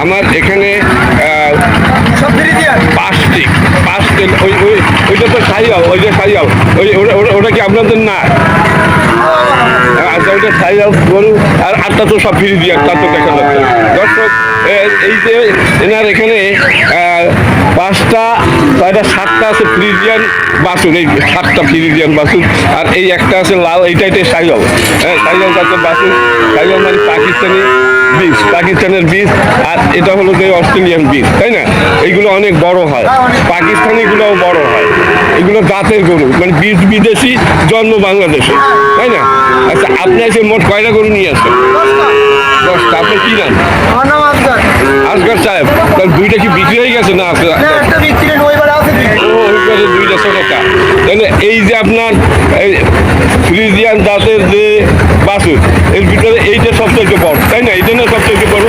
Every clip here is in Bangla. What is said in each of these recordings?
আমার এখানে পাঁচটি পাঁচটি, ওই ওই, ওইটা তো সাইয়াল ওই যে সাইয়াল ওই ওটা- কি আপনাদের না? আচ্ছা ওইটা সাইয়াল গরু, আর আটটা তো সব ফিরে দিয়ে তা তো দেখা যাচ্ছে। দর্শক এই যে এনার এখানে পাঁচটা, ছয়টা, সাতটা আছে ফ্রিজিয়ান বাসুর এই সাতটা ফ্রিজিয়ান বাসুর আর এই একটা আছে লাল এইটা এটা সাইয়াল হ্যাঁ সাইয়াল জাতের বাসুর সাইয়াল মানে পাকিস্তানি। বীজ পাকিস্তানের বীজ আর এটা হলো যে অস্ট্রেলিয়ান বীজ তাই না? এইগুলো অনেক বড় হয়। পাকিস্তানিগুলোও বড় হয়। এগুলো জাতের গরু মানে বীজ বিদেশি জন্ম বাংলাদেশে তাই না? আচ্ছা আপনি এসে মোট কয়টা গরু নিয়ে আসেন দশটা আপনার কি নাম? আসগর সাহেব তার দুইটা কি বিক্রি হয়ে গেছে না ওই পাশে দুইটা ছোটটা তাহলে এই যে আপনার ফ্রিজিয়ান জাতের যে বাসুর এর ভিতরে এইটা সবচেয়ে বড়, তাই না? এইটা না সবচেয়ে বড়?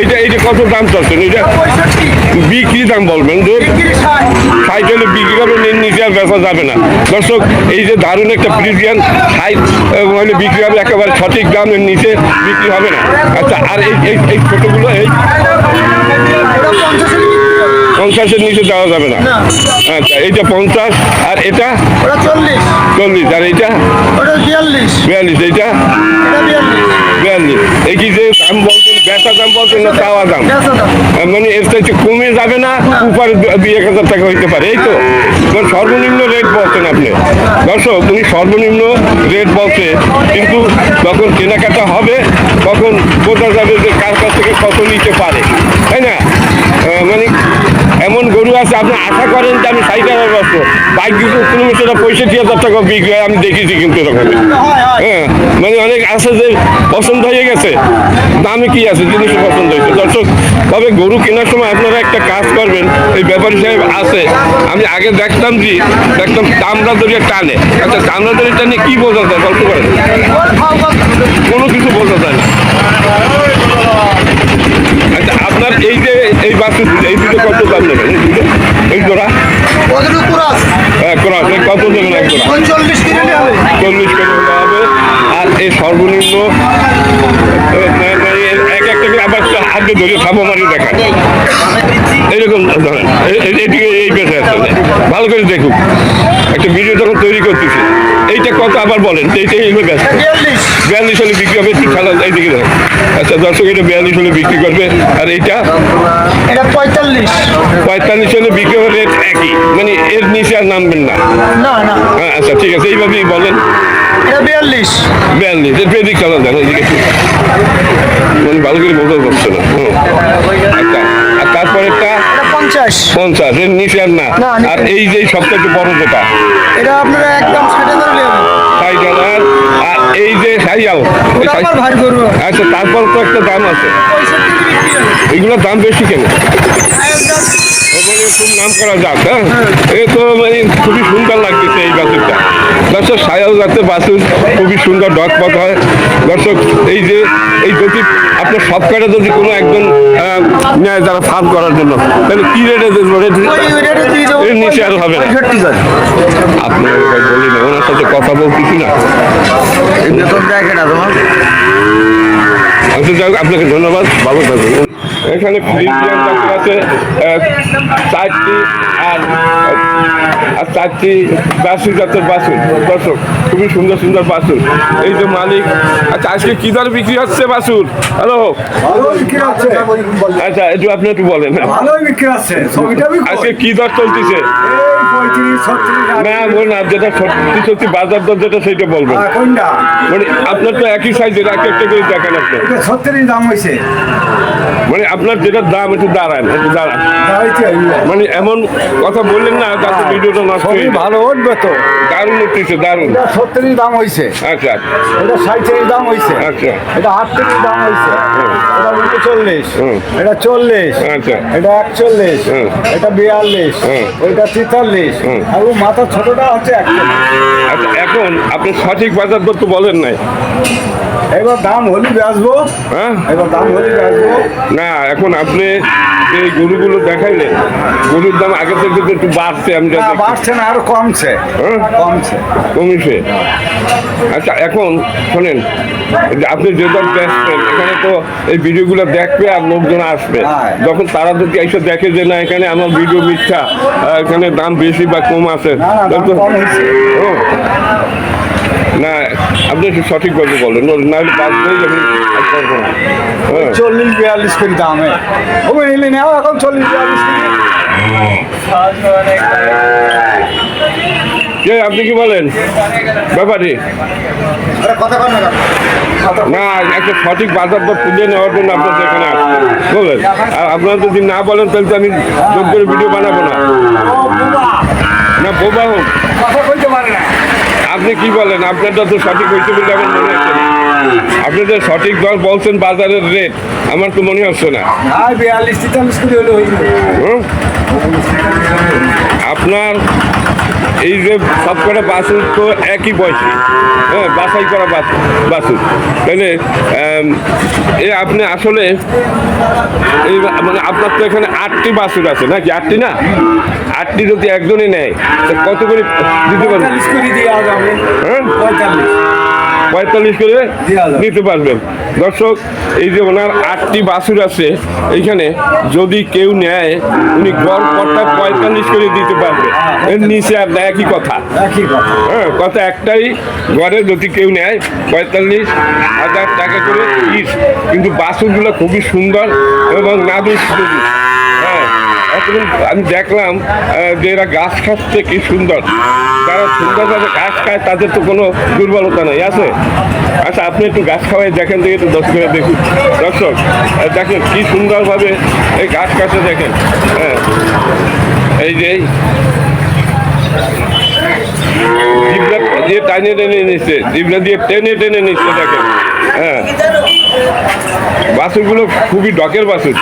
এইটা এইটা কত দাম চাচ্ছেন? এইটা বিক্রি দাম বলবেন যে সাইকেলে বিক্রি করবেন, এর নিচে আর বেচা যাবে না। দর্শক, এই যে দারুণ একটা ফ্রিজিয়ান সাইজ মানে বিক্রি হবে একেবারে সঠিক দামের নিচে বিক্রি হবে না। আচ্ছা আর এই ছোটোগুলো, এই এটা পঞ্চাশে বিক্রি হবে। পঞ্চাশের নিচে যাওয়া যাবে না। আচ্ছা এইটা পঞ্চাশ আর এটা? চল্লিশ। চল্লিশ আর এইটা? বিয়াল্লিশ। এইটা? বিয়াল্লিশ। এই কি যে দাম বলছেন বেচা দাম বলছেন না চাওয়া দাম? মানে এর চাইতে কমে যাবে না উপরে দুই এক হাজার টাকা হইতে পারে এই তো? মানে সর্বনিম্ন রেট বলছেন আপনি। দর্শক উনি সর্বনিম্ন রেট বলছে কিন্তু যখন কেনাকাটা হবে তখন বোঝা যাবে যে কার কাছ থেকে কত নিতে পারে তাই না আহ, মানে এমন গরু আছে, আপনি আশা করেন যে আমি ষাট হাজার বছর বাইক কিলোমিটার পঁয়ষট্টি হাজার টাকা বিক্রি হয়, আমি দেখেছি কিন্তু এরকম হয় মানে অনেক আছে যে পছন্দ হয়ে গেছে। দামে কি আছে জিনিস পছন্দ হয়েছে। দর্শক, তবে গরু কেনার সময় আপনারা একটা কাজ করবেন এই ব্যাপারী সাহেব আছে। আমি আগে দেখতাম যে, দেখতাম চামড়া দড়িয়ে টানে। আচ্ছা চামড়া দড়িয়ে টানে কি বোঝা যায়? গল্প করেন? কোনো কিছু বোঝা যায় না। আচ্ছা আপনার এই যে এই বাসে এই দুটো কত দাম নেবেন? এই দুটো? এই জোড়া? হ্যাঁ ক্রস এই কত নেবেন এক জোড়া? চল্লিশ কিনে হবে। আর এই সর্বনিম্ন মানে এক একটা করে আবার হাতে ধরে মারি এরকম ধরেন। এদিকে এই ভালো করে দেখুন। একটা ভিডিও তখন তৈরি করতেছি। এইটা কত আবার বলেন? বিয়াল্লিশ। হলে বিক্রি হবে একটু খেলা এইদিকে দেখেন। আচ্ছা দর্শক এটা বিয়াল্লিশ হলে বিক্রি করবে আর এইটা? এটা পঁয়তাল্লিশ। পঁয়তাল্লিশ হলে বিক্রি হবে রেট একই। মানে এর নিচে আর নামবেন না। না না। হ্যাঁ আচ্ছা ঠিক আছে এইভাবেই বলেন। এটা বিয়াল্লিশ। বিয়াল্লিশ এর পেদিক খেলা দেন ওইদিকে মানে ভালো করে বোঝা যাচ্ছে না। আচ্ছা আর তারপরেরটা? পঞ্চাশ। পঞ্চাশ এর নিচে আর না। না, আর এই যে সবথেকে বড় যেটা? এটা আপনারা একদম ষাটে ধরে নিয়ে হবে ষাট হাজার আর এই যে সাইয়াল আচ্ছা তারপর তো একটা দাম আছে। এইগুলোর এগুলোর দাম বেশি কেন? মানে খুব নাম করা যাক হ্যাঁ? এ তো মানে খুবই সুন্দর লাগতেছে এই বাছুরটা দর্শক সায়াল যাতে বাছুর খুবই সুন্দর ডক পথ হয়। দর্শক এই যে এই যদি আপনার সব কটা যদি কোনো একজন নেয় যারা ফার্ম করার জন্য তাহলে কি রেটে এর নিচে আর হবে না। আপনার বলি না ওনার সাথে কথা বলতেছি না। বেতন আপনাকে ধন্যবাদ। ভালো থাকবেন এখানে ফ্রিজিয়ান আছে চারটি আর আর চারটি বাসু জাতের বাসুর দর্শক খুবই সুন্দর সুন্দর বাসুর এই যে মালিক আচ্ছা আজকে কি দরে বিক্রি হচ্ছে বাসুর? হ্যালো? ভালো বিক্রি হচ্ছে। আচ্ছা একটু আপনি একটু বলেন। আজকে কি দর চলতেছে? না বলুন না যেটা সত্যি সত্যি বাজার দর যেটা সেটা বলবেন কোনটা? মানে আপনার তো একই সাইজের এক একটা করে দেখেন আপনি। এটা দাম হয়েছে মানে আপনার যেটা দাম একটু দাঁড়ান একটু দাঁড়ান। মানে এমন কথা বললেন না যাতে ভিডিওটা নষ্ট হয়ে ভালো উঠবে তো। দারুণ উঠতেছে দারুণ। এটা দাম হয়েছে আচ্ছা। এটা সাঁত্রিশ দাম হয়েছে আচ্ছা। এটা আটত্রিশ দাম হয়েছে এটা উনচল্লিশ। এটা চল্লিশ। আচ্ছা। এটা একচল্লিশ। এটা বিয়াল্লিশ। ওইটা তেতাল্লিশ। আর ও মাথার ছোটটা হচ্ছে আচ্ছা এখন আপনি সঠিক বাজার দর তো বলেন নাই। এবার দাম হলি বেচবো হ্যাঁ? এবার দাম হলি বেচবো না এখন আপনি যে গরুগুলো দেখাইলেন গরুর দাম আগে থেকে তো একটু বাড়ছে আমি যা বাড়ছে না আরও কমছে। হ্যাঁ? কমছে। কমিছে? আচ্ছা এখন শোনেন যে আপনি যে দর দেখছেন এখানে তো এই ভিডিওগুলো দেখবে আর লোকজন আসবে। হ্যাঁ। যখন তারা যদি এসে দেখে যে না এখানে আমার ভিডিও মিথ্যা এখানে দাম বেশি বা কম আছে। না, আপনি একটু সঠিকভাবে বলেন। না হলে বাদ দিয়ে যাবেন আর করব না। হ্যাঁ। চল্লিশ বিয়াল্লিশ করে দামে। ও এলে নেও এখন চল্লিশ বিয়াল্লিশ কে আপনি কি বলেন? ব্যাপারে? না একটা সঠিক বাজার দর তুলে নেওয়ার জন্য আপনাদের এখানে আসছে। বলেন। আর আপনারা যদি না বলেন তাহলে তো আমি জোর করে ভিডিও বানাবো না। কথা পারে না। আপনি কি বলেন? আপনারটা তো সঠিক হয়েছে বলে আমার মনে হচ্ছে আপনি তো সঠিক দর বলছেন বাজারের রেট আমার তো মনে হচ্ছে না। আর বিয়াল্লিশ তেতাল্লিশ করে হলে আপনার এই যে সব কটা বাসুর তো একই বয়সে। হ্যাঁ বাছাই করা বাস- বাসুর তাহলে এই এ আপনি আসলে এই মানে আপনার তো এখানে আটটি বাসুর আছে নাকি? আটটি না? আটটি যদি একজনই নেয় কত করে দিতে পারবেন? হ্যাঁ? পঁয়তাল্লিশ করে দিতে পারবেন। দর্শক এই যে ওনার আটটি বাছুর আছে এইখানে যদি কেউ নেয় উনি গড় কটা পঁয়তাল্লিশ করে দিতে পারবে। এর নিচে আর না একই কথা। হ্যাঁ কথা একটাই ঘরে যদি কেউ নেয় পঁয়তাল্লিশ হাজার টাকা করে কিন্তু বাছুরগুলো খুবই সুন্দর এবং নাদুস আমি দেখলাম যে এরা গাছ খাচ্ছে, কি সুন্দর। যারা সুন্দরভাবে গাছ খায়, তাদের তো কোনো দুর্বলতা নেই, আছে? আচ্ছা আপনি একটু গাছ খাওয়াই দেখেন, দেখে একটু দশ করে দেখুন দর্শক দেখেন, কি সুন্দরভাবে এই গাছ কাছে দেখেন। হ্যাঁ। এই যে দিয়ে টানে টেনে নিচ্ছে জিবলা দিয়ে টেনে টেনে নিচ্ছে, দেখেন। হ্যাঁ। বাসুরগুলো খুবই ডকের বাসুর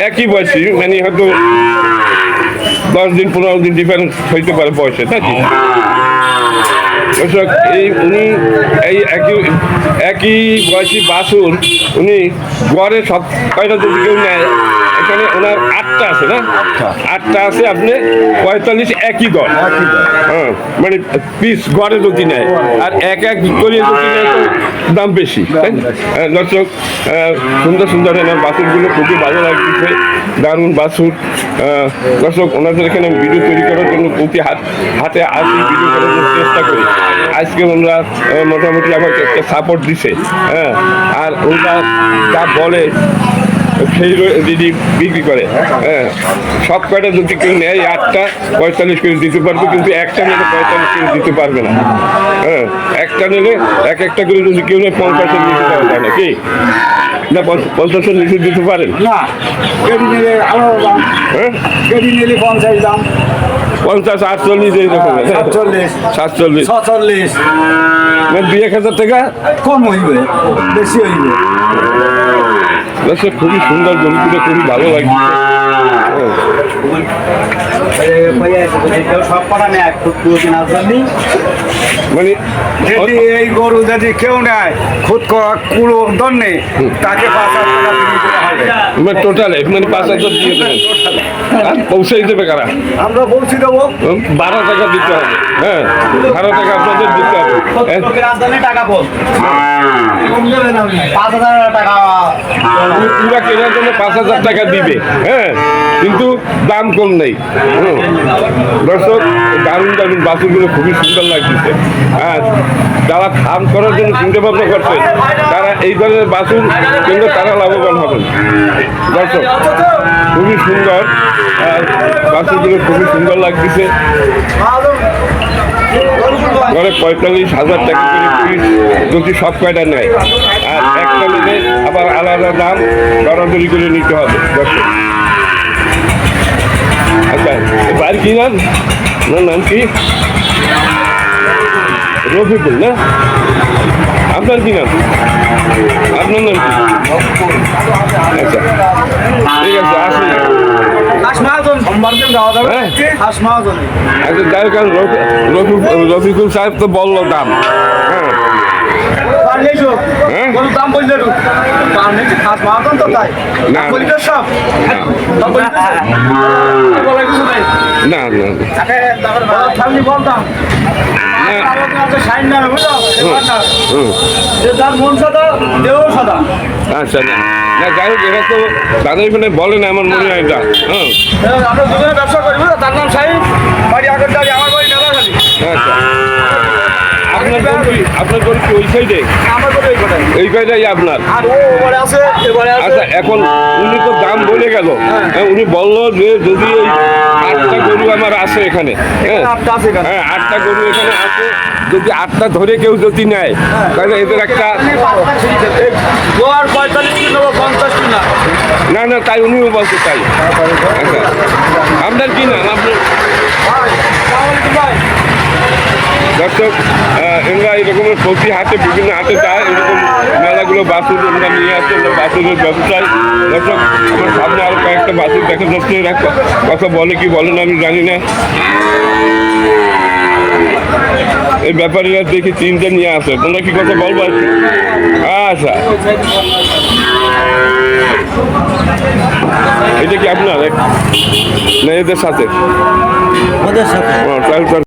একই বয়সী মানে হয়তো দশ দিন, পনেরো দিন ডিফারেন্স হইতে পারে বয়সে নাকি এই উনি, এই একই একই বয়সী বাসুর উনি গড়ে সব কয়টা যদি কেউ নেয় আটটা আছে না? আটটা। আছে আপনি পঁয়তাল্লিশ একই গড় হ্যাঁ মানে পিস গড়ে যদি নেয় আর এক এক করে যদি নেয় তো দাম বেশি তাই হ্যাঁ, দর্শক সুন্দর সুন্দর এনার বাছুরগুলো খুবই ভালো লাগতেছে দারুণ বাছুর আহ, দর্শক ওনাদের এখানে ভিডিও তৈরি করার জন্য প্রতি হাত হাতে আসি ভিডিও করার জন্য চেষ্টা করি। আজকে ওনারা মোটামুটি আমাকে একটা সাপোর্ট দিছে হ্যাঁ। আর ওরা যা বলে সেই দিদি বিক্রি করে। হ্যাঁ। সব কয়টা যদি কেউ নেয় আটটা পঁয়তাল্লিশ করে দিতে পারবে কিন্তু একটা নিলে পঁয়তাল্লিশ করে দিতে পারবে না। হ্যাঁ। একটা নিলে এক একটা করে যদি কেউ নেয় পঞ্চাশের নিচে দেওয়া যায় না কি? না পঞ্চ- পঞ্চাশের নিচে দিতে পারেন? না। কেডি নিলে দাম। হ্যাঁ? কেডি নিলে পঞ্চাশ দাম। পঞ্চাশ আটচল্লিশ এইরকম হ্যাঁ। সাতচল্লিশ। সাতচল্লিশ। ছচল্লিশ। মানে দুই এক হাজার টাকা? কম হইবে বেশি হইবে। দর্শক খুবই সুন্দর গরুগুলো খুবই ভালো লাগছে। সব করা নেই দুদিন আসবেন মানে যদি এই গরু যদি কেউ নেয় খুদ করা কুড়ো দন্নে তাকে পাঁচ হাজার মানে টোটালে মানে পাঁচ হাজার দিয়ে দেবেন। পৌঁছাই দেবে কারা? আমরা পৌঁছে দেবো। বারো টাকা দিতে হবে। হ্যাঁ বারো টাকা আপনাদের দিতে হবে। হ্যাঁ, টাকা বল। পাঁচ হাজার টাকা। পুরা কেনার জন্য পাঁচ হাজার টাকা দিবে। হ্যাঁ কিন্তু দাম কম নেই। দর্শক দারুণ দারুণ বাসুরগুলো খুবই সুন্দর লাগতেছে। আর যারা ফার্ম করার জন্য চিন্তা ভাবনা করছে। তারা এই ধরনের বাসুর কিন্তু তারা লাভবান হবেন। দর্শক, খুবই সুন্দর। আর বাসুরগুলো খুবই সুন্দর লাগতেছে। ঘরে পঁয়তাল্লিশ হাজার টাকা করে পিস যদি সব কয়টা নেয়। আর একটা নিলে আবার আলাদা দাম, দরাদরি করে নিতে হবে। দর্শক। আচ্ছা বাড়ি কি নাম? নাম কি? রফিকুল না? আপনার কি নাম? আপনার নাম কি? আচ্ছা ঠিক আছে আসুন। হ্যাঁ। আচ্ছা রফিকুল সাহেব তো বলল দাম। হ্যাঁ। হ্যাঁ? দাম বললে না না। না। থাকলে বলতাম না। আছে সাইন না বুঝলো এবার না হুম যে যার সাদা দেহ সাদা আচ্ছা না যাই হোক এটা তো তাদের মানে বলে না আমার মনে হয় এটা হ্যাঁ আমরা দুজনে ব্যবসা করি বুঝলো তার নাম সাইন বাড়ি আগের দাঁড়িয়ে আমার বাড়ি নেলাখালি আচ্ছা আপনার কোন কি ওই সাইডে আমার এই কয়টাই আপনার? আর ও এবারে আছে এবারে আছে। আচ্ছা এখন উনি তো দাম বলে গেল। হ্যাঁ, উনি বলল যে যদি এই আটটা গরু আমার আছে এখানে হ্যাঁ। আটটা আছে এখানে। হ্যাঁ আটটা গরু এখানে আছে যদি আটটা ধরে কেউ যদি নেয় তাহলে এদের একটা না। না তাই উনিও বলতে চাই আচ্ছা। আপনার কি নাম? আপনার দর্শক এরা এরকমের প্রতি হাটে বিভিন্ন হাটে যায় এরকম মেলাগুলো বাসুর আমরা নিয়ে আসছে বাসুরের ব্যবসায়। দর্শক আমার সামনে আরও কয়েকটা বাসুর দেখা যাচ্ছে এরা কথা বলে কি বলে না আমি জানি না। এই ব্যাপারীরা দেখি তিনটে নিয়ে আসে। তোমরা কি কথা বলব আচ্ছা। এটা কি আপনার? না এদের সাথে? ওদের সাথে।